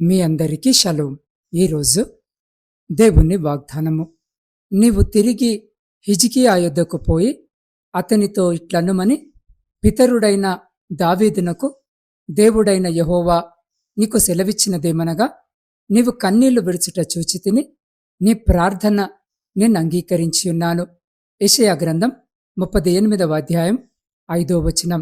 మీ అందరికీ షలోం. ఈరోజు దేవుని వాగ్దానము. నీవు తిరిగి హిజికి యొద్దకు పోయి అతనితో ఇట్లనుమని పితరుడైన దావీదునకు దేవుడైన యహోవా నీకు సెలవిచ్చినదేమనగా నీవు కన్నీళ్ళు విడుచుట చూచి తిని నీ ప్రార్థన నేను అంగీకరించి ఉన్నాను. గ్రంథం ముప్పది ఎనిమిదవ అధ్యాయం ఐదో వచనం.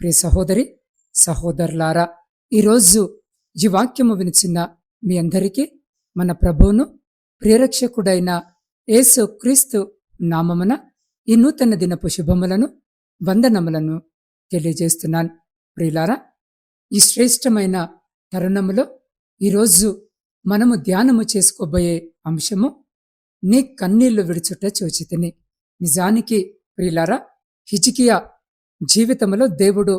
ప్రియ సహోదరి సహోదరులారా ఈరోజు ఈ వాక్యము వినిచిన మీ అందరికీ మన ప్రభువును ప్రియరక్షకుడైన యేసు క్రీస్తు నామమున ఈ నూతన దినపు శుభములను వందనములను తెలియజేస్తున్నాను. ప్రియులారా ఈ శ్రేష్టమైన తరుణములో ఈరోజు మనము ధ్యానము చేసుకోబోయే అంశము నీ కన్నీళ్ళు విడుచుట చూచితిని. నిజానికి ప్రియులారా హిజికియా జీవితంలో దేవుడు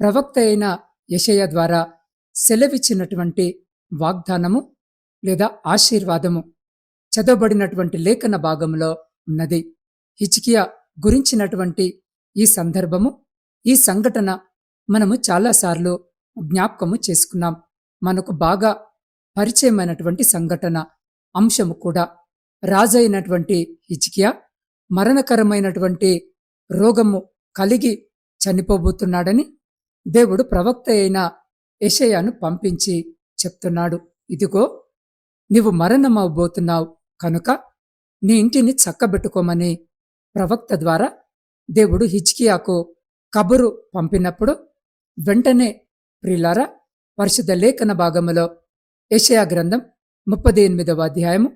ప్రవక్త అయిన యషయ ద్వారా సెలవిచ్చినటువంటి వాగ్దానము లేదా ఆశీర్వాదము చదవబడినటువంటి లేఖన భాగంలో ఉన్నది. హిచికియా గురించినటువంటి ఈ సందర్భము ఈ సంఘటన మనము చాలాసార్లు జ్ఞాపకము చేసుకున్నాం. మనకు బాగా పరిచయమైనటువంటి సంఘటన అంశము కూడా రాజైనటువంటి హిచికియా మరణకరమైనటువంటి రోగము కలిగి చనిపోబోతున్నాడని దేవుడు ప్రవక్త అయిన యషయాను పంపించి చెప్తున్నాడు ఇదిగో నీవు మరణమవబోతున్నావు కనుక నీ ఇంటిని చక్కబెట్టుకోమని ప్రవక్త ద్వారా దేవుడు హిజ్కియాకు కబురు పంపినప్పుడు వెంటనే ప్రిలారా పరిశుద్ధ లేఖన భాగములో యషయా గ్రంథం ముప్పది ఎనిమిదవ అధ్యాయము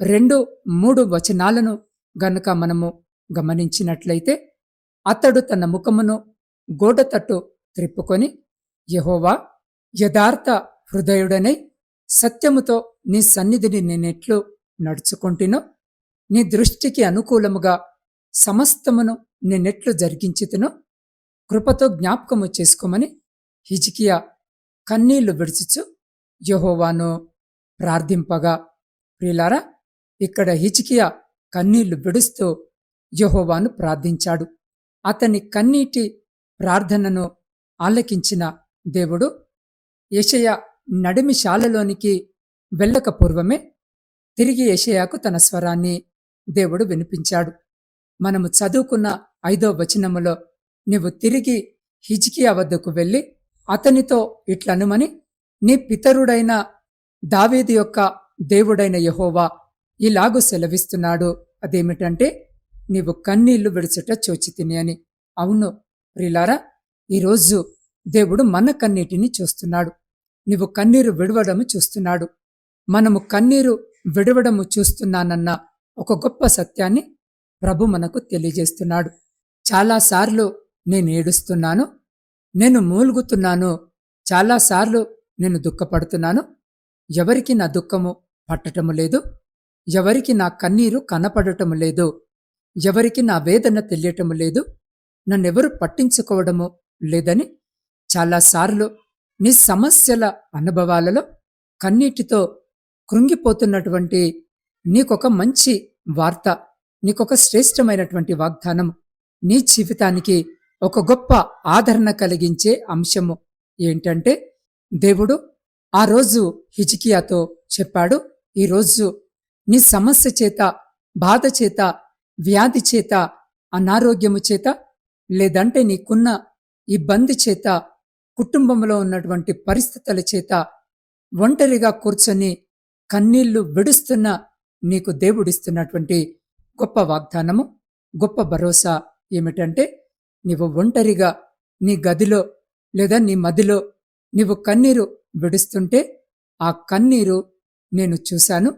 రెండు మూడు వచనాలను గనుక మనము గమనించినట్లయితే అతడు తన ముఖమును గోడ తట్టు త్రిప్పుకొని యహోవా యథార్థ హృదయుడనై సత్యముతో నీ సన్నిధిని నేనెట్లు నడుచుకుంటునో నీ దృష్టికి అనుకూలముగా సమస్తమును నేనెట్లు జరిగించితునో కృపతో జ్ఞాపకము చేసుకోమని హిజికియా కన్నీళ్ళు విడుచుచు యహోవాను ప్రార్థింపగా. ప్రియులారా ఇక్కడ హిజికియా కన్నీళ్ళు విడుస్తూ యహోవాను ప్రార్థించాడు. అతని కన్నీటి ప్రార్థనను ఆలకించిన దేవుడు యషయ నడిమి శాలలోనికి వెళ్ళక పూర్వమే తిరిగి యషయాకు తన స్వరాన్ని దేవుడు వినిపించాడు. మనము చదువుకున్న ఐదో వచనములో నీవు తిరిగి హిజ్కియా వద్దకు వెళ్ళి అతనితో ఇట్లనుమని నీ పితరుడైన దావీదు యొక్క దేవుడైన యహోవా ఇలాగు సెలవిస్తున్నాడు. అదేమిటంటే నీవు కన్నీళ్ళు విడుచుట చోచితిని అని. అవును ప్రిలారా ఈరోజు దేవుడు మన కన్నీటిని చూస్తున్నాడు. నీవు కన్నీరు విడవడము చూస్తున్నాడు. మనము కన్నీరు విడవడము చూస్తున్నానన్న ఒక గొప్ప సత్యాన్ని ప్రభు మనకు తెలియజేస్తున్నాడు. చాలాసార్లు నేను ఏడుస్తున్నాను నేను మూలుగుతున్నాను చాలాసార్లు నేను దుఃఖపడుతున్నాను. ఎవరికి నా దుఃఖము పట్టటము లేదు ఎవరికి నా కన్నీరు కనపడటము లేదు ఎవరికి నా వేదన తెలియటము లేదు నన్నెవరు పట్టించుకోవడము లేదని చాలాసార్లు నీ సమస్యల అనుభవాలలో కన్నీటితో కృంగిపోతున్నటువంటి నీకొక మంచి వార్త నీకొక శ్రేష్టమైనటువంటి వాగ్దానం నీ జీవితానికి ఒక గొప్ప ఆదరణ కలిగించే అంశము ఏంటంటే దేవుడు ఆ రోజు హిజికియాతో చెప్పాడు ఈరోజు నీ సమస్య చేత బాధ చేత వ్యాధి చేత అనారోగ్యము చేత లేదంటే నీకున్న ఇబ్బంది చేత కుటుంబంలో ఉన్నటువంటి పరిస్థితుల చేత ఒంటరిగా కూర్చొని కన్నీళ్ళు విడుస్తున్న నీకు దేవుడిస్తున్నటువంటి గొప్ప వాగ్దానము గొప్ప భరోసా ఏమిటంటే నీవు ఒంటరిగా నీ గదిలో లేదా నీ మదిలో నీవు కన్నీరు విడుస్తుంటే ఆ కన్నీరు నేను చూశాను.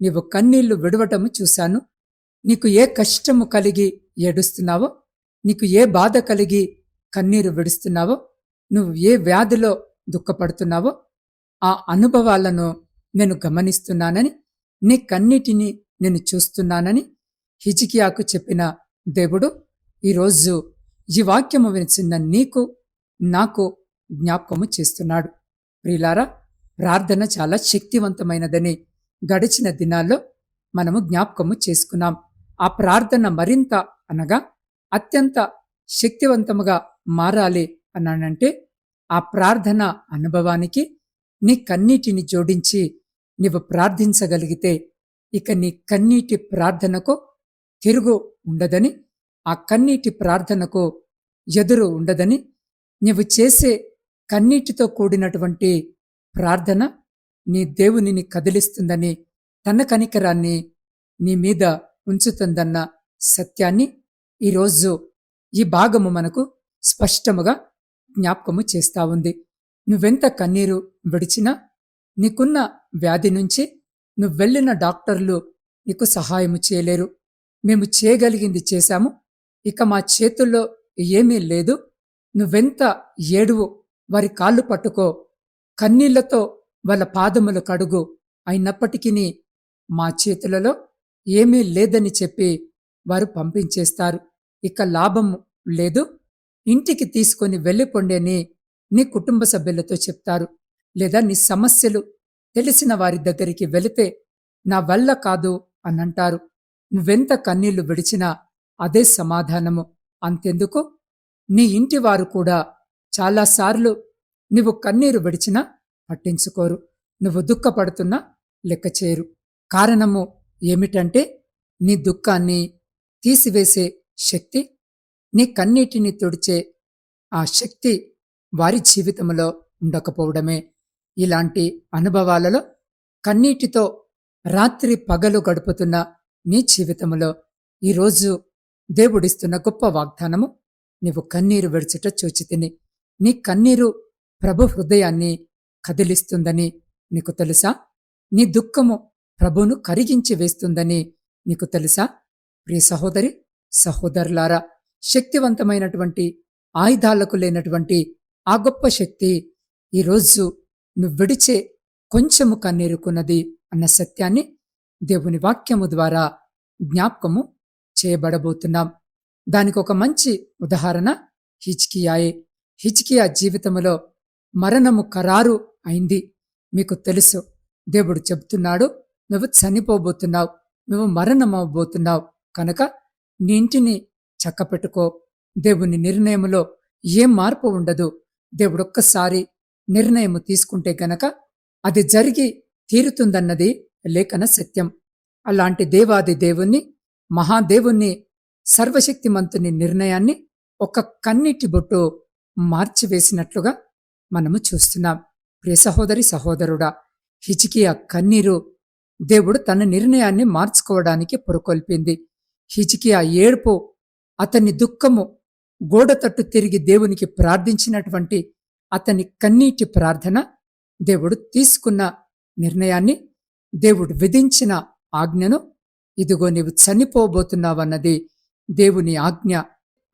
నీవు కన్నీళ్ళు విడవటము చూశాను. నీకు ఏ కష్టము కలిగి ఏడుస్తున్నావో నీకు ఏ బాధ కలిగి కన్నీరు విడుస్తున్నావో నువ్వు ఏ వ్యాధిలో దుఃఖపడుతున్నావో ఆ అనుభవాలను నేను గమనిస్తున్నానని నీ కన్నిటిని నేను చూస్తున్నానని హిజికియాకు చెప్పిన దేవుడు ఈరోజు ఈ వాక్యము వినిచిన నీకు నాకు జ్ఞాపకము చేస్తున్నాడు. ప్రియులారా ప్రార్థన చాలా శక్తివంతమైనదని గడిచిన దినాల్లో మనము జ్ఞాపకము చేసుకున్నాం. ఆ ప్రార్థన మరింత అనగా అత్యంత శక్తివంతముగా మారాలి అన్నానంటే ఆ ప్రార్థన అనుభవానికి నీ కన్నీటిని జోడించి నీవు ప్రార్థించగలిగితే ఇక నీ కన్నీటి ప్రార్థనకు తిరుగు ఉండదని ఆ కన్నీటి ప్రార్థనకు ఎదురు ఉండదని నీవు చేసే కన్నీటితో కూడినటువంటి ప్రార్థన నీ దేవునిని కదిలిస్తుందని తన కనికరాన్ని నీ మీద ఉంచుతుందన్న సత్యాన్ని ఈరోజు ఈ భాగము మనకు స్పష్టముగా జ్ఞాపకము చేస్తా ఉంది. నువ్వెంత కన్నీరు విడిచినా నీకున్న వ్యాధి నుంచి నువ్వు వెళ్ళిన డాక్టర్లు నీకు సహాయము చేయలేరు. మేము చేయగలిగింది చేశాము. ఇక మా చేతుల్లో ఏమీ లేదు. నువ్వెంత ఏడువు వారి కాళ్ళు పట్టుకో కన్నీళ్ళతో వాళ్ళ పాదములు కడుగు అయినప్పటికీ మా చేతులలో ఏమీ లేదని చెప్పి వారు పంపించేస్తారు. ఇక లాభం లేదు. ఇంటికి తీసుకొని వెళ్ళిపోండి అని నీ కుటుంబ సభ్యులతో చెప్తారు. లేదా నీ సమస్యలు తెలిసిన వారి దగ్గరికి వెళితే నా వల్ల కాదు అని అంటారు నువ్వెంత కన్నీళ్ళు విడిచినా అదే సమాధానము. అంతెందుకు? నీ ఇంటి వారు కూడా చాలాసార్లు నువ్వు కన్నీరు విడిచినా పట్టించుకోరు. నువ్వు దుఃఖపడుతున్నా లెక్క చేయరు. కారణము ఏమిటంటే నీ దుఃఖాన్ని తీసివేసే శక్తి నీ కన్నీటిని తుడిచే ఆ శక్తి వారి జీవితంలో ఉండకపోవడమే. ఇలాంటి అనుభవాలలో కన్నీటితో రాత్రి పగలు గడుపుతున్న నీ జీవితంలో ఈరోజు దేవుడిస్తున్న గొప్ప వాగ్దానము నీవు కన్నీరు విడిచిట చూచితిని నీ కన్నీరు ప్రభు హృదయాన్ని కదిలిస్తుందని నీకు తెలుసా? నీ దుఃఖము ప్రభును కరిగించి వేస్తుందని నీకు తెలుసా? ప్రియ సహోదరి సహోదరులారా శక్తివంతమైనటువంటి ఆయుధాలకు లేనటువంటి ఆ గొప్ప శక్తి ఈరోజు నువ్వు విడిచే కొంచెము కన్నీరుకున్నది అన్న సత్యాన్ని దేవుని వాక్యము ద్వారా జ్ఞాపకము చేయబడబోతున్నాం. దానికి ఒక మంచి ఉదాహరణ హిచ్కియాయే హిచ్కియా జీవితములో మరణము ఖరారు అయింది. మీకు తెలుసు దేవుడు చెబుతున్నాడు నువ్వు చనిపోబోతున్నావు నువ్వు మరణమవబోతున్నావు కనుక నీ ఇంటిని చక్కపెట్టుకో. దేవుని నిర్ణయములో ఏం మార్పు ఉండదు. దేవుడొక్కసారి నిర్ణయము తీసుకుంటే గనక అది జరిగి తీరుతుందన్నది లేఖన సత్యం. అలాంటి దేవాది దేవుణ్ణి మహాదేవుణ్ణి సర్వశక్తిమంతుని నిర్ణయాన్ని ఒక కన్నీటి బొట్టు మార్చివేసినట్లుగా మనము చూస్తున్నాం. ప్రియ సహోదరి సహోదరుడా హిచికియా కన్నీరు దేవుడు తన నిర్ణయాన్ని మార్చుకోవడానికి పురకొల్పింది. హిచికియా ఏడుపు అతని దుఃఖము గోడ తట్టు తిరిగి దేవునికి ప్రార్థించినటువంటి అతని కన్నీటి ప్రార్థన దేవుడు తీసుకున్న నిర్ణయాన్ని దేవుడు విధించిన ఆజ్ఞను ఇదిగో నీవు చనిపోబోతున్నావన్నది దేవుని ఆజ్ఞ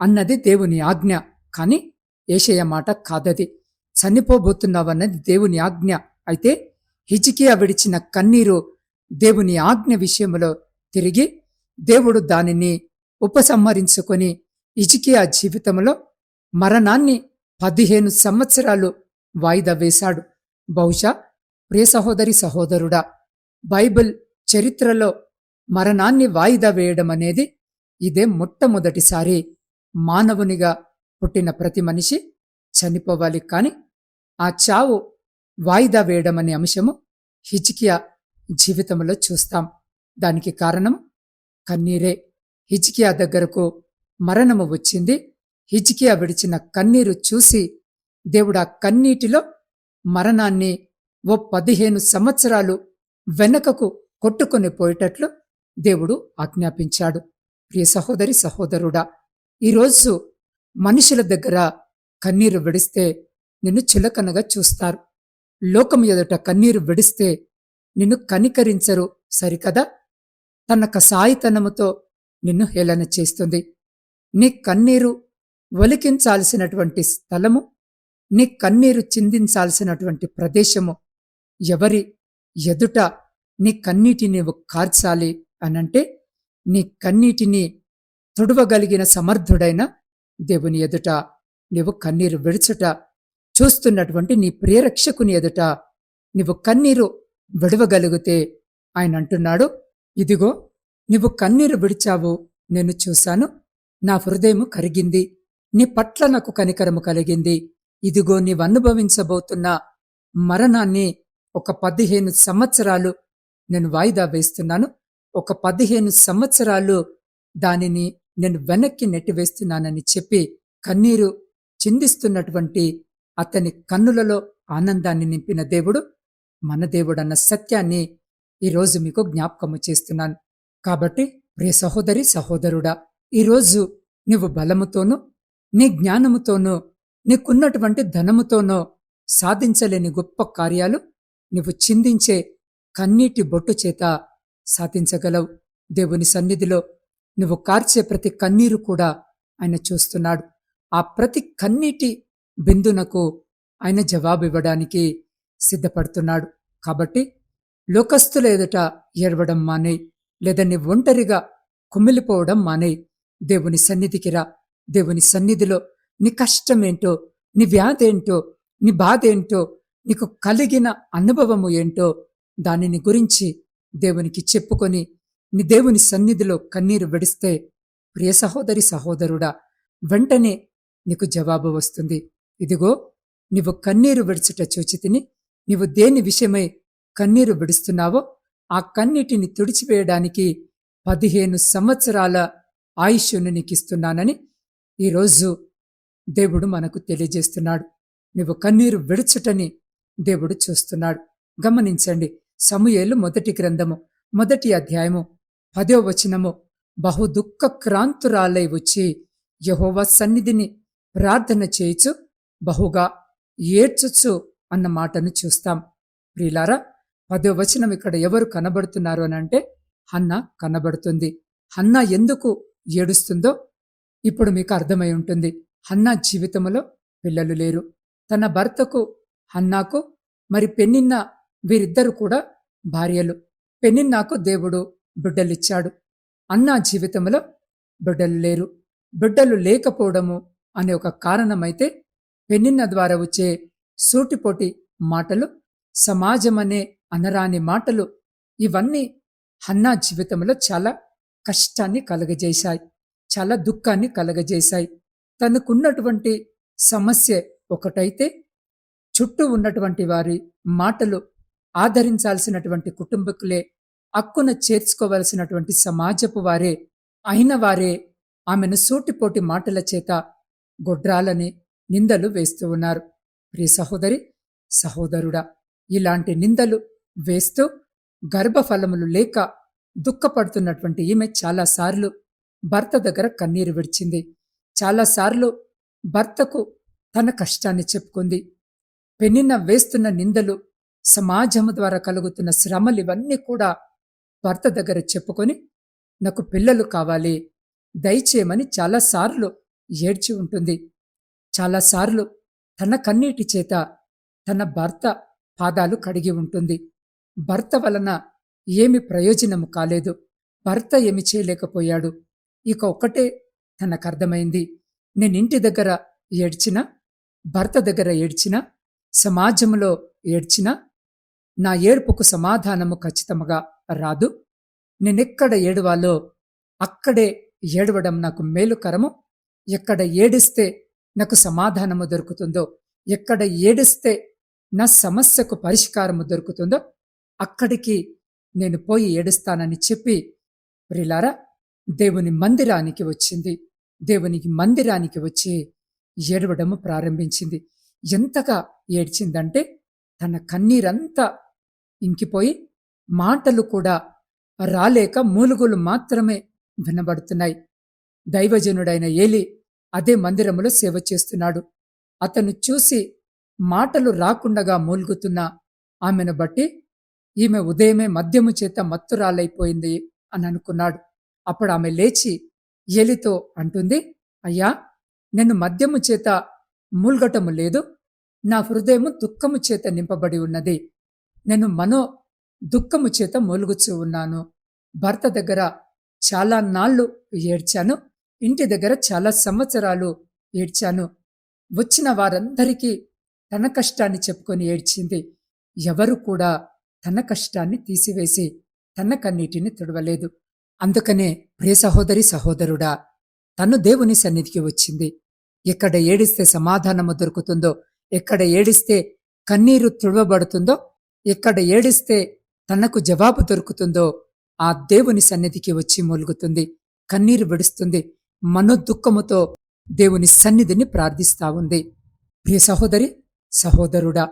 అన్నది దేవుని ఆజ్ఞ. కాని ఏషయ మాట కాదది. చనిపోబోతున్నావన్నది దేవుని ఆజ్ఞ. అయితే హిజికియా విడిచిన కన్నీరు దేవుని ఆజ్ఞ విషయంలో తిరిగి దేవుడు దానిని ఉపసంహరించుకొని ఇజికియా జీవితంలో మరణాన్ని పదిహేను సంవత్సరాలు వాయిదా వేశాడు. బహుశా ప్రియ సహోదరి సహోదరుడా బైబిల్ చరిత్రలో మరణాన్ని వాయిదా వేయడం అనేది ఇదే మొట్టమొదటిసారి మానవునిగా పుట్టిన ప్రతి మనిషి చనిపోవాలి కాని ఆ చావు వాయిదా వేయడం అనే అంశము హిజ్కియా జీవితంలో చూస్తాం. దానికి కారణం కన్నీరే. హిజ్కియా దగ్గరకు మరణము వచ్చింది. హిజ్కియా విడిచిన కన్నీరు చూసి దేవుడు ఆ కన్నీటిలో మరణాన్ని ఓ పదిహేను సంవత్సరాలు వెనకకు కొట్టుకొని పోయేటట్లు దేవుడు ఆజ్ఞాపించాడు. ప్రియ సహోదరి సహోదరుడా ఈరోజు మనుషుల దగ్గర కన్నీరు విడిస్తే నిన్ను చిలకనగా చూస్తారు. లోకం ఎదుట కన్నీరు విడిస్తే నిన్ను కనికరించరు. సరికదా? తన కసాయితనముతో నిన్ను హేళన చేస్తుంది. నీ కన్నీరు ఒలికించాల్సినటువంటి స్థలము నీ కన్నీరు చిందించాల్సినటువంటి ప్రదేశము ఎవరి ఎదుట నీ కన్నీటి నీవు కార్చాలి అనంటే నీ కన్నీటిని తుడవగలిగిన సమర్థుడైన దేవుని ఎదుట నీవు కన్నీరు విడుచుట చూస్తున్నటువంటి నీ ప్రియరక్షకుని ఎదుట నీవు కన్నీరు విడవగలిగితే ఆయన అంటున్నాడు ఇదిగో నీవు కన్నీరు విడిచావు నేను చూశాను. నా హృదయము కరిగింది. నీ పట్ల నాకు కనికరము కలిగింది. ఇదిగో నీవనుభవించబోతున్న మరణాన్ని ఒక పదిహేను సంవత్సరాలు నేను వాయిదా వేస్తున్నాను. ఒక పదిహేను సంవత్సరాలు దానిని నేను వెనక్కి నెట్టివేస్తున్నానని చెప్పి కన్నీరు చిందిస్తున్నటువంటి అతని కన్నులలో ఆనందాన్ని నింపిన దేవుడు మన దేవుడన్న సత్యాన్ని ఈరోజు మీకు జ్ఞాపకము చేస్తున్నాను. కాబట్టి ప్రియ సహోదరి సహోదరుడా ఈరోజు నీవు బలముతోనూ నీ జ్ఞానముతోనూ నీకున్నటువంటి ధనముతోనో సాధించలేని గొప్ప కార్యాలు నీవు చిందించే కన్నీటి బొట్టు చేత సాధించగలవు. దేవుని సన్నిధిలో నువ్వు కార్చే ప్రతి కన్నీరు కూడా ఆయన చూస్తున్నాడు. ఆ ప్రతి కన్నీటి బిందునకు ఆయన జవాబివ్వడానికి సిద్ధపడుతున్నాడు. కాబట్టి లోకస్తుల ఎదుట ఏడవడం మానే లేదా నీ ఒంటరిగా కుమిలిపోవడం మానే దేవుని సన్నిధికి రా. దేవుని సన్నిధిలో నీ కష్టమేంటో నీ వ్యాధి ఏంటో నీ బాధ ఏంటో నీకు కలిగిన అనుభవము ఏంటో దానిని గురించి దేవునికి చెప్పుకొని నీ దేవుని సన్నిధిలో కన్నీరు విడిస్తే ప్రియ సహోదరి సహోదరుడా వెంటనే నీకు జవాబు వస్తుంది. ఇదిగో నీవు కన్నీరు విడిచుట చూచితిని నీవు దేని విషయమై కన్నీరు విడుస్తున్నావో ఆ కన్నీటిని తుడిచివేయడానికి పదిహేను సంవత్సరాల ఆయుష్ను నీకిస్తున్నానని ఈరోజు దేవుడు మనకు తెలియజేస్తున్నాడు. నువ్వు కన్నీరు విడుచుటని దేవుడు చూస్తున్నాడు. గమనించండి సమూయేలు మొదటి గ్రంథము మొదటి అధ్యాయము పదో వచనము బహు దుఃఖ క్రాంతురాలై వచ్చి యహోవా సన్నిధిని ప్రార్థన చేయుచు బహుగా ఏడ్చుచు అన్న మాటను చూస్తాం. ప్రిలారా పదో వచనం ఇక్కడ ఎవరు కనబడుతున్నారు అని అంటే హన్న కనబడుతుంది. హన్న ఎందుకు ఏడుస్తుందో ఇప్పుడు మీకు అర్థమై ఉంటుంది. హన్న జీవితంలో పిల్లలు లేరు. తన భర్తకు హన్నాకు మరి పెన్నిన్న వీరిద్దరు కూడా భార్యలు. పెన్నిన్నాకు దేవుడు బిడ్డలిచ్చాడు. అన్నా జీవితంలో బిడ్డలు లేరు. బిడ్డలు లేకపోవడము అనే ఒక కారణమైతే పెన్నిన్న ద్వారా వచ్చే సూటిపోటి మాటలు సమాజం అనే అనరాని మాటలు ఇవన్నీ హన్నా జీవితంలో చాలా కష్టాన్ని కలగజేశాయి. చాలా దుఃఖాన్ని కలగజేశాయి. తనకున్నటువంటి సమస్య ఒకటైతే చుట్టూ ఉన్నటువంటి వారి మాటలు ఆదరించాల్సినటువంటి కుటుంబకులే అక్కున చేర్చుకోవలసినటువంటి సమాజపు వారే అయిన వారే ఆమెను సూటిపోటి మాటల చేత గొడ్రాలని నిందలు వేస్తూ ఉన్నారు. ప్రియ సహోదరి సహోదరుడా ఇలాంటి నిందలు వేస్తూ గర్భఫలములు లేక దుఃఖపడుతున్నటువంటి ఈమె చాలాసార్లు భర్త దగ్గర కన్నీరు విడిచింది. చాలాసార్లు భర్తకు తన కష్టాన్ని చెప్పుకుంది. పెన్నిన వేస్తున్న నిందలు సమాజము ద్వారా కలుగుతున్న శ్రమలు ఇవన్నీ కూడా భర్త దగ్గర చెప్పుకొని నాకు పిల్లలు కావాలి దయచేయమని చాలాసార్లు ఏడ్చి ఉంటుంది. చాలాసార్లు తన కన్నీటి చేత తన భర్త పాదాలు కడిగి ఉంటుంది. భర్త వలన ఏమి ప్రయోజనము కాలేదు. భర్త ఏమి చేయలేకపోయాడు. ఇక ఒక్కటే తనకు నేనింటి దగ్గర ఏడ్చినా భర్త దగ్గర ఏడ్చినా సమాజంలో ఏడ్చినా నా ఏడుపుకు సమాధానము ఖచ్చితంగా రాదు. నేనెక్కడ ఏడవాలో అక్కడే ఏడవడం నాకు మేలుకరము. ఎక్కడ ఏడిస్తే నాకు సమాధానము దొరుకుతుందో ఎక్కడ ఏడిస్తే నా సమస్యకు పరిష్కారము దొరుకుతుందో అక్కడికి నేను పోయి ఏడుస్తానని చెప్పి ప్రిలారా దేవుని మందిరానికి వచ్చింది. దేవునికి మందిరానికి వచ్చి ఏడవడము ప్రారంభించింది. ఎంతగా ఏడ్చిందంటే తన కన్నీరంతా ఇంకిపోయి మాటలు కూడా రాలేక మూలుగులు మాత్రమే వినబడుతున్నాయి. దైవజనుడైన ఏలి అదే మందిరములో సేవ చేస్తున్నాడు. అతను చూసి మాటలు రాకుండగా మూలుగుతున్న ఆమెను బట్టి ఈమె ఉదయమే మద్యము చేత మత్తురాలైపోయింది అని అనుకున్నాడు. అప్పుడు ఆమె లేచి ఎలితో అంటుంది అయ్యా నేను మద్యము చేత మూల్గటము లేదు. నా హృదయము దుఃఖము చేత నింపబడి ఉన్నది. నేను మనో దుఃఖము చేత మూలుగుచూ ఉన్నాను. భర్త దగ్గర చాలా నాళ్ళు ఏడ్చాను. ఇంటి దగ్గర చాలా సంవత్సరాలు ఏడ్చాను. వచ్చిన వారందరికీ తన కష్టాన్ని చెప్పుకొని ఏడ్చింది. ఎవరు కూడా తన కష్టాన్ని తీసివేసి తన కన్నీటిని తుడవలేదు. అందుకనే ప్రియ సహోదరి సహోదరుడా తను దేవుని సన్నిధికి వచ్చింది. ఎక్కడ ఏడిస్తే సమాధానము దొరుకుతుందో ఎక్కడ ఏడిస్తే కన్నీరు తుడవబడుతుందో ఎక్కడ ఏడిస్తే తనకు జవాబు దొరుకుతుందో ఆ దేవుని సన్నిధికి వచ్చి మూలుగుతుంది. కన్నీరు విడుస్తుంది. మనోదుఃఖముతో దేవుని సన్నిధిని ప్రార్థిస్తా ఉంది. ప్రియ సహోదరి సహోదరుడా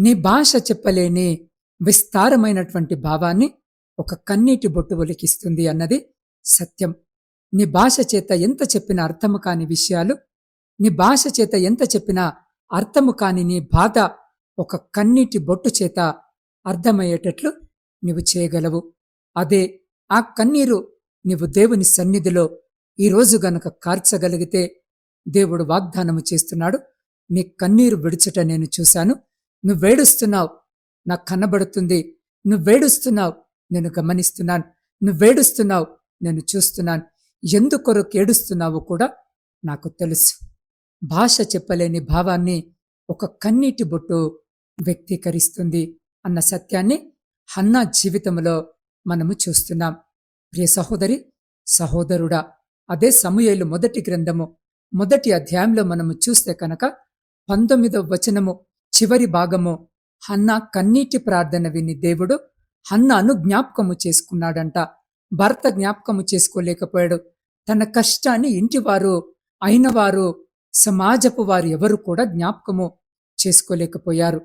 నీ భాష చెప్పలేని విస్తారమైనటువంటి భావాన్ని ఒక కన్నీటి బొట్టు ఒలికిస్తుంది అన్నది సత్యం. నీ భాష చేత ఎంత చెప్పినా అర్థము కాని విషయాలు నీ భాష చేత ఎంత చెప్పినా అర్థము కాని నీ బాధ ఒక కన్నీటి బొట్టు చేత అర్థమయ్యేటట్లు నీవు చేయగలవు. అదే ఆ కన్నీరు నీవు దేవుని సన్నిధిలో ఈరోజు గనక కార్చగలిగితే దేవుడు వాగ్దానము చేస్తున్నాడు. నీ కన్నీరు విడుచుట నేను చూశాను. నువ్వేడుస్తున్నావు నాకు కనబడుతుంది. నువ్వేడుస్తున్నావు నేను గమనిస్తున్నాను. నువ్వేడుస్తున్నావు నేను చూస్తున్నాను. ఎందుకొరకు ఏడుస్తున్నావో కూడా నాకు తెలుసు. భాష చెప్పలేని భావాన్ని ఒక కన్నీటి బొట్టు వ్యక్తీకరిస్తుంది అన్న సత్యాన్ని హన్నా జీవితంలో మనము చూస్తున్నాం. ప్రియ సహోదరి సహోదరుడా అదే సమూహలు మొదటి గ్రంథము. మొదటి అధ్యాయంలో మనము చూస్తే కనుక పంతొమ్మిదవ వచనము చివరి భాగము హన్నా కన్నీటి ప్రార్థన విని దేవుడు హన్నాను జ్ఞాపకము చేసుకున్నాడంట. భర్త జ్ఞాపకము చేసుకోలేకపోయాడు. తన కష్టాన్ని ఇంటివారు అయినవారు సమాజపు వారు ఎవరు కూడా జ్ఞాపకము చేసుకోలేకపోయారు.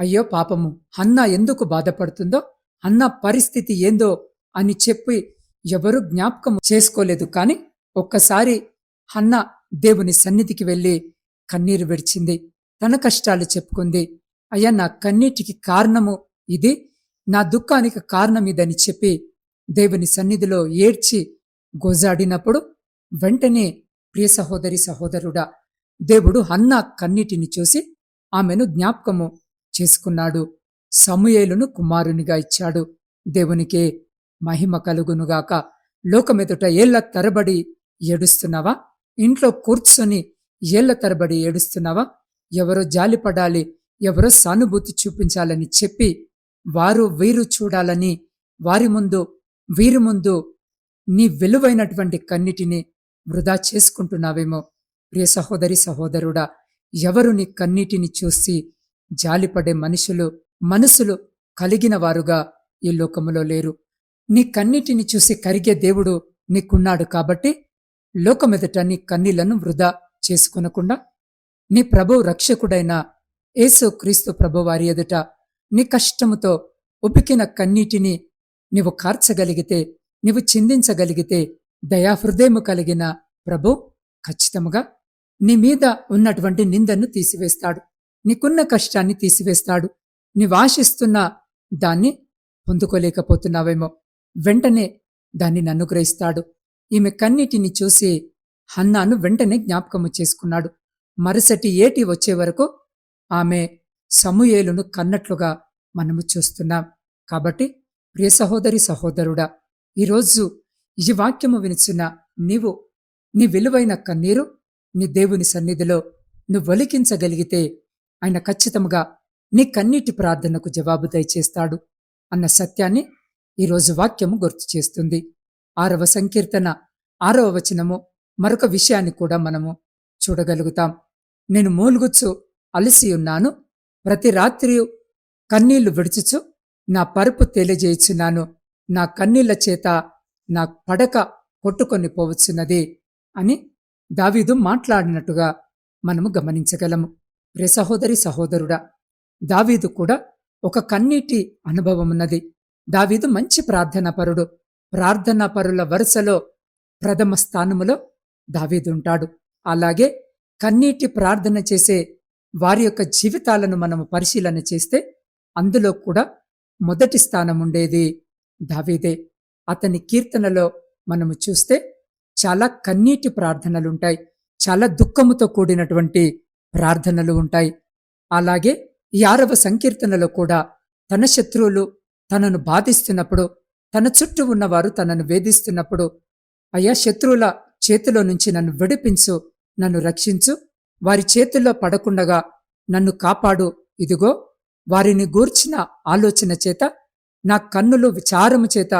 అయ్యో పాపము హన్నా ఎందుకు బాధపడుతుందో అన్న పరిస్థితి ఏందో అని చెప్పి ఎవరు జ్ఞాపకం చేసుకోలేదు. కాని ఒక్కసారి హన్న దేవుని సన్నిధికి వెళ్ళి కన్నీరు విడిచింది. తన కష్టాలు చెప్పుకుంది. అయ్యా నా కన్నీటికి కారణము ఇది. నా దుఃఖానికి కారణం ఇదని చెప్పి దేవుని సన్నిధిలో ఏడ్చి గోజాడినప్పుడు వెంటనే ప్రియ సహోదరి సహోదరుడా దేవుడు అన్న కన్నీటిని చూసి ఆమెను జ్ఞాపకము చేసుకున్నాడు. సమూయేలును కుమారునిగా ఇచ్చాడు. దేవునికే మహిమ కలుగునుగాక. లోకమెదుట ఏళ్ళ తరబడి ఏడుస్తున్నావా? ఇంట్లో కూర్చొని ఏళ్ళ తరబడి ఏడుస్తున్నావా? ఎవరో జాలిపడాలి? ఎవరో సానుభూతి చూపించాలని చెప్పి వారు వీరు చూడాలని వారి ముందు వీరి ముందు నీ విలువైనటువంటి కన్నిటిని వృధా చేసుకుంటున్నావేమో. ప్రియ సహోదరి సహోదరుడా ఎవరు నీ కన్నీటిని చూసి జాలిపడే మనుషులు మనసులు కలిగిన వారుగా ఈ లోకములో లేరు. నీ కన్నీటిని చూసి కరిగే దేవుడు నీకున్నాడు కాబట్టి లోకమెదట నీ కన్నీళ్ళను వృధా చేసుకొనకుండా నీ ప్రభు రక్షకుడైన ఏసుక్రీస్తు క్రీస్తు ఎదుట నీ కష్టముతో ఉపికిన కన్నీటిని నీవు కార్చగలిగితే నీవు చిందించగలిగితే దయాహృదయము కలిగిన ప్రభు ఖచ్చితముగా నీ మీద ఉన్నటువంటి నిందను తీసివేస్తాడు. నీకున్న కష్టాన్ని తీసివేస్తాడు. నీవాశిస్తున్న దాన్ని పొందుకోలేకపోతున్నావేమో. వెంటనే దానిని అనుగ్రహిస్తాడు ఈమె కన్నీటిని చూసి హన్నాను వెంటనే జ్ఞాపకము చేసుకున్నాడు. మరుసటి ఏటి వచ్చే వరకు ఆమె సమూయేలును కన్నట్లుగా మనము చూస్తున్నాం. కాబట్టి ప్రియ సహోదరి సహోదరుడా ఈరోజు ఈ వాక్యము వినిచున్న నీవు నీ విలువైన కన్నీరు నీ దేవుని సన్నిధిలో నువ్వు ఒలికించగలిగితే ఆయన ఖచ్చితంగా నీ కన్నీటి ప్రార్థనకు జవాబు దయచేస్తాడు అన్న సత్యాన్ని ఈరోజు వాక్యము గుర్తు చేస్తుంది. ఆరవ సంకీర్తన ఆరవ వచనము మరొక విషయాన్ని కూడా మనము చూడగలుగుతాం. నేను మూలుగుచ్చు అలసియున్నాను ప్రతి రాత్రి కన్నీళ్ళు విడుచుచు నా పరుపు తెలియజేయుచున్నాను నా కన్నీళ్ళ చేత నా పడక కొట్టుకొని పోవచ్చున్నది అని దావీదు మాట్లాడినట్టుగా మనము గమనించగలము. రే సహోదరి సహోదరుడా దావీదు కూడా ఒక కన్నీటి అనుభవమున్నది. దావీదు మంచి ప్రార్థనాపరుడు. ప్రార్థనాపరుల వరుసలో ప్రథమ స్థానములో దావీదుంటాడు. అలాగే కన్నీటి ప్రార్థన చేసే వారి యొక్క జీవితాలను మనము పరిశీలన చేస్తే అందులో కూడా మొదటి స్థానం ఉండేది దావీదే. అతని కీర్తనలో మనము చూస్తే చాలా కన్నీటి ప్రార్థనలుంటాయి చాలా దుఃఖముతో కూడినటువంటి ప్రార్థనలు ఉంటాయి. అలాగే ఈ ఆరవ సంకీర్తనలో కూడా తన శత్రువులు తనను బాధిస్తున్నప్పుడు తన చుట్టూ ఉన్నవారు తనను వేధిస్తున్నప్పుడు అయ్యా శత్రువుల చేతిలో నుంచి నన్ను విడిపించు నన్ను రక్షించు వారి చేతుల్లో పడకుండగా నన్ను కాపాడు. ఇదిగో వారిని గూర్చిన ఆలోచన చేత నా కన్నులు విచారము చేత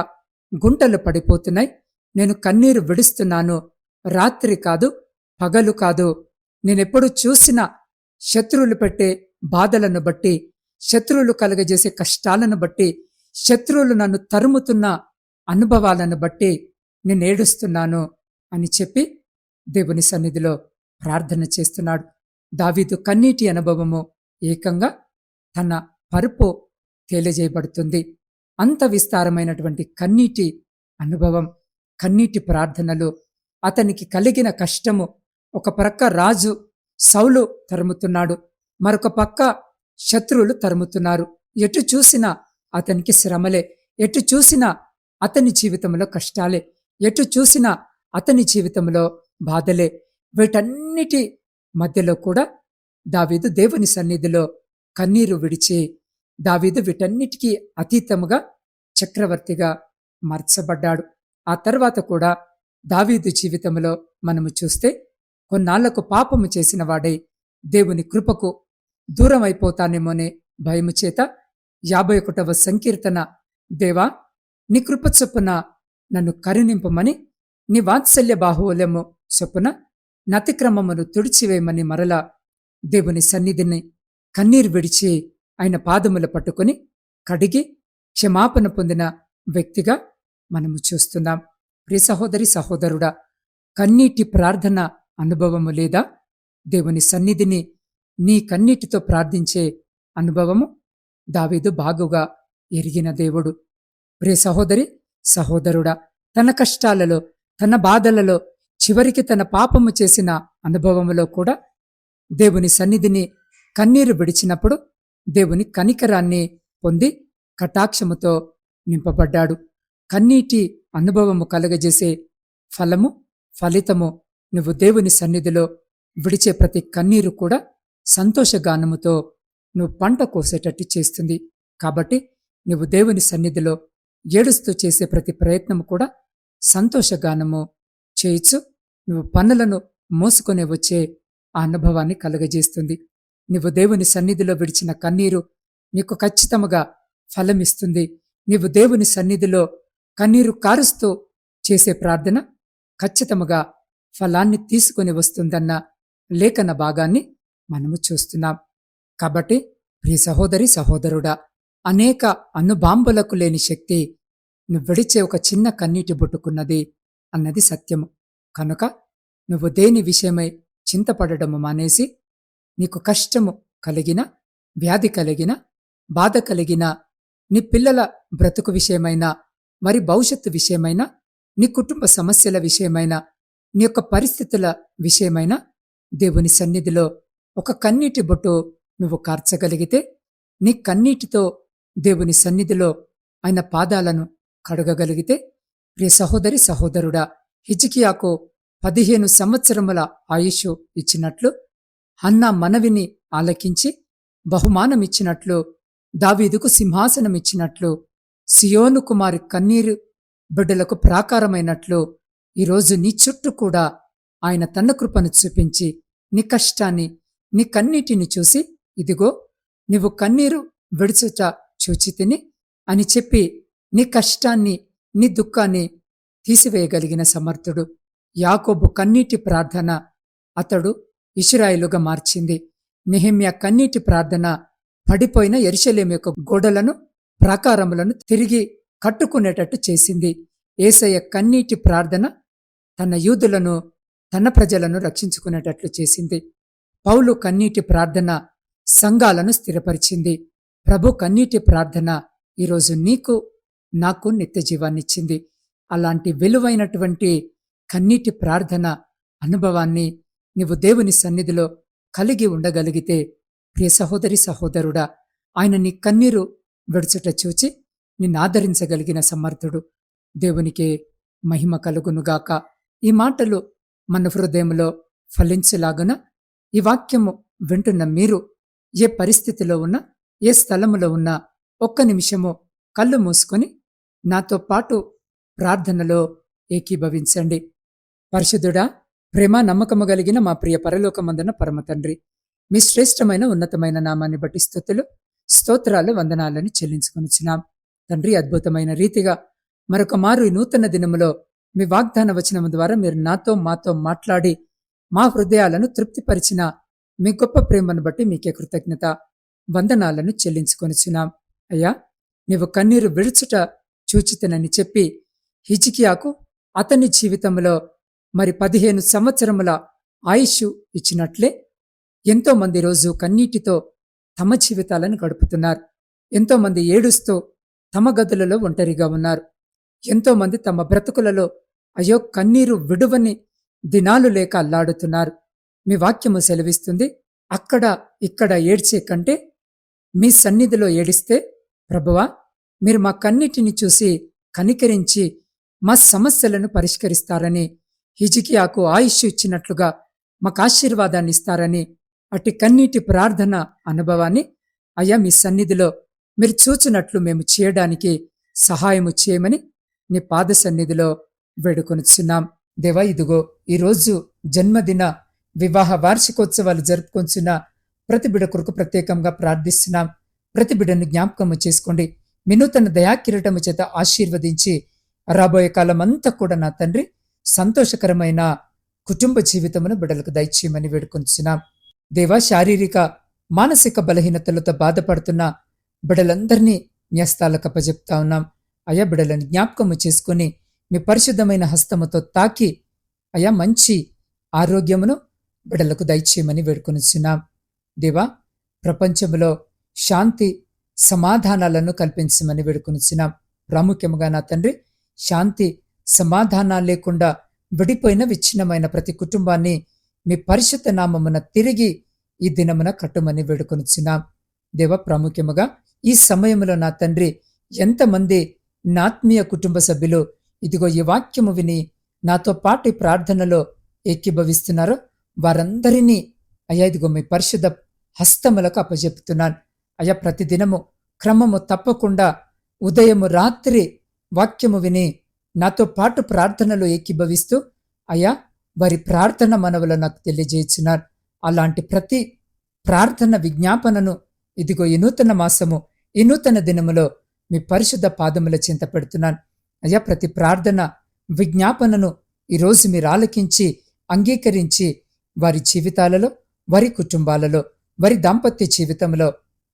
గుంటలు పడిపోతున్నాయి. నేను కన్నీరు విడుస్తున్నాను. రాత్రి కాదు పగలు కాదు. నేనెప్పుడు చూసిన శత్రువులు పెట్టే బాధలను బట్టి శత్రువులు కలుగజేసే కష్టాలను బట్టి శత్రువులు నన్ను తరుముతున్న అనుభవాలను బట్టి నేను ఏడుస్తున్నాను అని చెప్పి దేవుని సన్నిధిలో ప్రార్థన చేస్తున్నాడు. దావీదు కన్నీటి అనుభవము ఏకంగా తన పరుపు తేలిజేయబడుతుంది అంత విస్తారమైనటువంటి కన్నీటి అనుభవం కన్నీటి ప్రార్థనలు అతనికి కలిగిన కష్టము. ఒక ప్రక్క రాజు సౌలు తరుముతున్నాడు మరొక పక్క శత్రువులు తరుముతున్నారు. ఎటు చూసినా అతనికి శ్రమలే ఎటు చూసినా అతని జీవితంలో కష్టాలే ఎటు చూసినా అతని జీవితంలో బాధలే వీటన్నిటి మధ్యలో కూడా దావీదు దేవుని సన్నిధిలో కన్నీరు విడిచి దావీదు వీటన్నిటికీ అతీతముగా చక్రవర్తిగా మార్చబడ్డాడు. ఆ తర్వాత కూడా దావీదు జీవితంలో మనము చూస్తే కొన్నాళ్ళకు పాపము చేసిన వాడై దేవుని కృపకు దూరం అయిపోతానేమోనే భయము చేత యాభై ఒకటవ సంకీర్తన దేవా నీ కృప చొప్పున నన్ను కరుణింపమని నీ వాత్సల్య బాహువులము చొప్పున నతిక్రమమును తుడిచివేయమని మరలా దేవుని సన్నిధిని కన్నీరు విడిచి ఆయన పాదములు పట్టుకుని కడిగి క్షమాపణ పొందిన వ్యక్తిగా మనము చూస్తున్నాం. ప్రియ సహోదరి సహోదరుడా కన్నీటి ప్రార్థన అనుభవము లేదా దేవుని సన్నిధిని నీ కన్నీటితో ప్రార్థించే అనుభవము దావీదు బాగుగా ఎరిగిన దేవుడు. ప్రియ సహోదరి సహోదరుడా తన కష్టాలలో తన బాధలలో చివరికి తన పాపము చేసిన అనుభవములో కూడా దేవుని సన్నిధిని కన్నీరు విడిచినప్పుడు దేవుని కనికరాన్ని పొంది కటాక్షముతో నింపబడ్డాడు. కన్నీటి అనుభవము కలుగజేసే ఫలము ఫలితము నువ్వు దేవుని సన్నిధిలో విడిచే ప్రతి కన్నీరు కూడా సంతోషగానముతో నువ్వు పంట కోసేటట్టు చేస్తుంది. కాబట్టి నువ్వు దేవుని సన్నిధిలో ఏడుస్తూ చేసే ప్రతి ప్రయత్నము కూడా సంతోషగానము చేయొచ్చు నువ్వు పనులను మోసుకొని వచ్చే ఆ అనుభవాన్ని కలుగజేస్తుంది. నువ్వు దేవుని సన్నిధిలో విడిచిన కన్నీరు నీకు ఖచ్చితముగా ఫలమిస్తుంది. నీవు దేవుని సన్నిధిలో కన్నీరు కారుస్తూ చేసే ప్రార్థన ఖచ్చితముగా ఫలాన్ని తీసుకొని వస్తుందన్న లేఖన భాగాన్ని మనము చూస్తున్నాం. కాబట్టి ప్రియ సహోదరి సహోదరుడా అనేక అనుబాంబులకు లేని శక్తి నువ్వు విడిచే ఒక చిన్న కన్నీటి బుట్టుకున్నది. అన్నది సత్యము. కనుక నువ్వు దేని విషయమై చింతపడటము మానేసి నీకు కష్టము కలిగిన వ్యాధి కలిగిన బాధ కలిగిన నీ పిల్లల బ్రతుకు విషయమైన మరి భవిష్యత్తు విషయమైన నీ కుటుంబ సమస్యల విషయమైన నీ యొక్క పరిస్థితుల విషయమైన దేవుని సన్నిధిలో ఒక కన్నీటి బొట్టు నువ్వు కార్చగలిగితే నీ కన్నీటితో దేవుని సన్నిధిలో ఆయన పాదాలను కడగగలిగితే ప్రియ సహోదరి సహోదరుడా హిజికియాకు పదిహేను సంవత్సరముల ఆయుష్ ఇచ్చినట్లు అన్న మనవిని ఆలకించి బహుమానమిచ్చినట్లు దావీదుకు సింహాసనమిచ్చినట్లు సియోను కుమారి కన్నీరు బిడ్డలకు ప్రాకారమైనట్లు ఈరోజు నీ చుట్టూ కూడా ఆయన తన కృపను చూపించి నీ కష్టాన్ని నీ కన్నీటిని చూసి ఇదిగో నీవు కన్నీరు విడుచుట చూచి తిని అని చెప్పి నీ కష్టాన్ని నీ దుఃఖాన్ని తీసివేయగలిగిన సమర్థుడు. యాకోబు కన్నీటి ప్రార్థన అతడు ఇష్రాయిలుగా మార్చింది. నిహిమ్య కన్నీటి ప్రార్థన పడిపోయిన ఎరిశలేం యొక్క గోడలను ప్రాకారములను తిరిగి కట్టుకునేటట్టు చేసింది. ఏసయ్య కన్నీటి ప్రార్థన తన యూదులను తన ప్రజలను రక్షించుకునేటట్లు చేసింది. పౌలు కన్నీటి ప్రార్థన సంఘాలను స్థిరపరిచింది. ప్రభు కన్నీటి ప్రార్థన ఈరోజు నీకు నాకు నిత్య జీవాన్నిచ్చింది అలాంటి విలువైనటువంటి కన్నీటి ప్రార్థన అనుభవాన్ని నీవు దేవుని సన్నిధిలో కలిగి ఉండగలిగితే ప్రియ సహోదరి సహోదరుడా ఆయన నీ కన్నీరు విడుచుట చూచి నిన్ను ఆదరించగలిగిన సమర్థుడు. దేవునికే మహిమ కలుగునుగాక. ఈ మాటలు మన హృదయంలో ఫలించలాగున ఈ వాక్యము వింటున్న మీరు ఏ పరిస్థితిలో ఉన్నా ఏ స్థలములో ఉన్నా ఒక్క నిమిషము కళ్ళు మూసుకొని నాతో పాటు ప్రార్థనలో ఏకీభవించండి. పరిశుద్ధుడా ప్రేమ నమ్మకము కలిగిన మా ప్రియ పరలోకమందున పరమతండ్రి మీ శ్రేష్టమైన ఉన్నతమైన నామాన్ని బట్టి స్థుతులు స్తోత్రాలు వందనాలను చెల్లించుకొనిచ్చినాం తండ్రి అద్భుతమైన రీతిగా మరొక మారు ఈ నూతన దినములో మీ వాగ్దాన వచనము ద్వారా మీరు నాతో మాతో మాట్లాడి మా హృదయాలను తృప్తిపరిచిన మీ గొప్ప ప్రేమను బట్టి మీకే కృతజ్ఞత వందనాలను చెల్లించుకొనిచున్నాం. అయ్యా నీవు కన్నీరు విడుచుట చూచితనని చెప్పి హిజికియాకు అతని జీవితంలో మరి పదిహేను సంవత్సరముల ఆయుష్ ఇచ్చినట్లే ఎంతోమంది రోజు కన్నీటితో తమ జీవితాలను గడుపుతున్నారు. ఎంతోమంది ఏడుస్తూ తమ గదులలో ఒంటరిగా ఉన్నారు. ఎంతోమంది తమ బ్రతుకులలో అయ్యో కన్నీరు విడువని దినాలు లేక అల్లాడుతున్నారు. మీ వాక్యము సెలవిస్తుంది. అక్కడ ఇక్కడ ఏడ్చే కంటే మీ సన్నిధిలో ఏడిస్తే ప్రభువా మీరు మా కన్నిటిని చూసి కనికరించి మా సమస్యలను పరిష్కరిస్తారని హిజికియాకు ఆయుష్ ఇచ్చినట్లుగా మాకు ఆశీర్వాదాన్ని ఇస్తారని అట్టి కన్నీటి ప్రార్థన అనుభవాన్ని అయ్యా మీ సన్నిధిలో మీరు చూచినట్లు మేము చేయడానికి సహాయము చేయమని నీ పాద సన్నిధిలో వేడుకొనిచున్నాం. దేవా ఇదిగో ఈరోజు జన్మదిన వివాహ వార్షికోత్సవాలు జరుపుకొంచున్న ప్రతి బిడ కొరకు ప్రత్యేకంగా ప్రార్థిస్తున్నాం. ప్రతి బిడను జ్ఞాపకము చేసుకోండి. మేనూ తన దయాకిరటము చేత ఆశీర్వదించి రాబోయే కాలం అంతా కూడా నా తండ్రి సంతోషకరమైన కుటుంబ జీవితమును బిడలకు దయచేయమని వేడుకొంచున్నాం దేవా శారీరక మానసిక బలహీనతలతో బాధపడుతున్న బిడలందరినీ న్యస్తాలకు అప్పజెప్తా ఉన్నాం. అయా బిడలను జ్ఞాపకము చేసుకుని మీ పరిశుద్ధమైన హస్తముతో తాకి అయా మంచి ఆరోగ్యమును బిడలకు దయచేయమని వేడుకొనిచున్నాం దేవా ప్రపంచంలో శాంతి సమాధానాలను కల్పించమని వేడుకొనిచున్నాం ప్రాముఖ్యముగా నా తండ్రి శాంతి సమాధానాలు లేకుండా విడిపోయిన విచ్ఛిన్నమైన ప్రతి కుటుంబాన్ని మీ పరిశుద్ధ నామమున తిరిగి ఈ దినమున కట్టుమని వేడుకొనిచున్నాం దేవ ప్రాముఖ్యముగా ఈ సమయంలో నా తండ్రి ఎంతమంది నాత్మీయ కుటుంబ సభ్యులు ఇదిగో ఈ వాక్యము విని నాతో పాటు ఈ ప్రార్థనలో ఏకీభవిస్తున్నారో వారందరినీ అయ్యా ఇదిగో మీ పరిశుద్ధ హస్తములకు అప్పజెపుతున్నాను. అయ్యా ప్రతిదినము క్రమము తప్పకుండా ఉదయము రాత్రి వాక్యము విని నాతో పాటు ప్రార్థనలు ఏకీభవిస్తూ అయ్యా వారి ప్రార్థన మనవులు నాకు తెలియజేస్తున్నారు అలాంటి ప్రతి ప్రార్థన విజ్ఞాపనను ఇదిగో ఈ నూతన మాసము ఈ నూతన దినములో మీ పరిశుద్ధ పాదముల చింత పెడుతున్నాను. అయ్యా ప్రతి ప్రార్థన విజ్ఞాపనను ఈరోజు మీరు ఆలకించి అంగీకరించి వారి జీవితాలలో వారి కుటుంబాలలో వారి దాంపత్య జీవితంలో